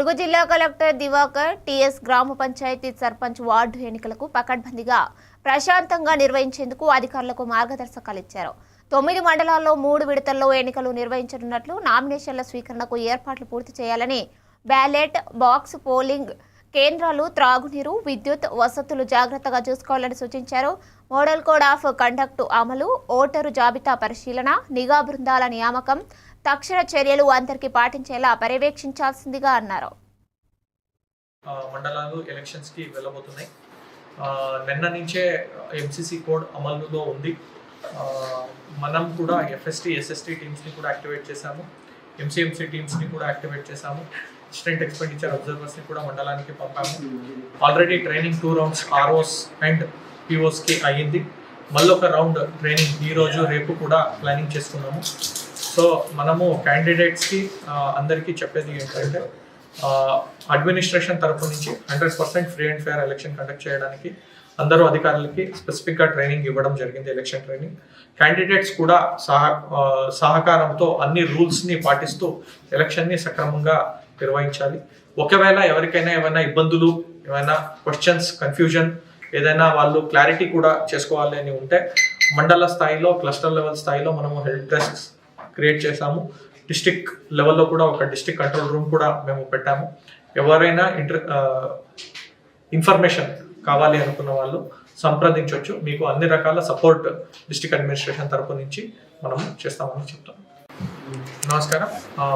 ములుగు జిల్లా collector Diwakar TS గ్రామ panchayat sarpanch ward ఎన్నికలకు పకడ్బందీగా ప్రశాంతంగా నిర్వహించేందుకు అధికారులకు మార్గదర్శకాలు ఇచ్చారు. తొమ్మిది మండలాల్లో మూడు విడతల్లో ఎన్నికలు నిర్వహించనున్నట్లు నామినేషన్ల స్వీకరణకు ఏర్పాట్లు పూర్తి చేయాలని బ్యాలెట్ బాక్స్ పోలింగ్ కేంద్రాలు త్రాగునీరు విద్యుత్ వసతులు జాగ్రత్తగా చూసుకోవాలని సూచించారు. మోడల్ కోడ్ ఆఫ్ కండక్ట్ అమలు ఓటరు జాబితా పరిశీలన నిఘా బృందాల నియామకం తక్షణ చర్యలు అందరికీ పాటించేలా పర్యవేక్షించాల్సిందిగా అన్నారు. ఆ, మండలాలు ఎలక్షన్స్కి వెళ్ళబోతున్నాయి. నిన్న నుంచే ఎంసీసీ కోడ్ అమలులో ఉంది. మనం కూడా ఎఫ్ఎస్టీ ఎస్ఎస్టీ టీమ్స్ని కూడా యాక్టివేట్ చేశాము. ఎంసీఎంసీ టీమ్స్ని కూడా యాక్టివేట్ చేశాము. స్ట్రెంగ్త్ ఎక్స్పెండిచర్ అబ్జర్వర్స్ని కూడా మండలానికి పంపాము. Already training two rounds ROs and పిఓస్కి అయ్యింది. మళ్ళీ ఒక రౌండ్ ట్రైనింగ్ ఈ రోజు రేపు కూడా ప్లానింగ్ చేసుకున్నాము. సో మనము క్యాండిడేట్స్కి అందరికీ చెప్పేది ఏంటంటే అడ్మినిస్ట్రేషన్ తరపు నుంచి hundred percent free and fair election conduct చేయడానికి అందరూ అధికారులకి స్పెసిఫిక్గా ట్రైనింగ్ ఇవ్వడం జరిగింది ఎలక్షన్ ట్రైనింగ్ క్యాండిడేట్స్ కూడా సహ సహకారంతో అన్ని రూల్స్ని పాటిస్తూ ఎలక్షన్ని సక్రమంగా నిర్వహించాలి. ఒకవేళ ఎవరికైనా ఏమైనా ఇబ్బందులు ఏమైనా క్వశ్చన్స్ కన్ఫ్యూజన్ ఏదైనా వాళ్ళు క్లారిటీ కూడా చేసుకోవాలి అని ఉంటే మండల స్థాయిలో క్లస్టర్ లెవెల్ స్థాయిలో మనము హెల్ప్ డెస్క్ క్రియేట్ చేశాము. డిస్టిక్ లెవెల్లో కూడా ఒక డిస్టిక్ కంట్రోల్ రూమ్ కూడా మేము పెట్టాము. ఎవరైనా ఇంటర్ ఇన్ఫర్మేషన్ కావాలి అనుకున్న వాళ్ళు సంప్రదించవచ్చు మీకు అన్ని రకాల సపోర్ట్ డిస్టిక్ అడ్మినిస్ట్రేషన్ తరపు నుంచి మనం చేస్తామని చెప్తాం. నమస్కారం.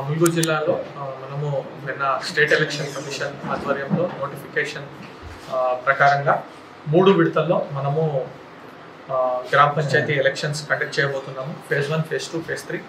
ములుగు జిల్లాలో మనము నిన్న స్టేట్ ఎలక్షన్ కమిషన్ ఆధ్వర్యంలో నోటిఫికేషన్ ప్రకారంగా మూడు విడతల్లో మనము గ్రామ పంచాయతీ ఎలక్షన్స్ కండక్ట్ చేయబోతున్నాము. Phase one phase two phase three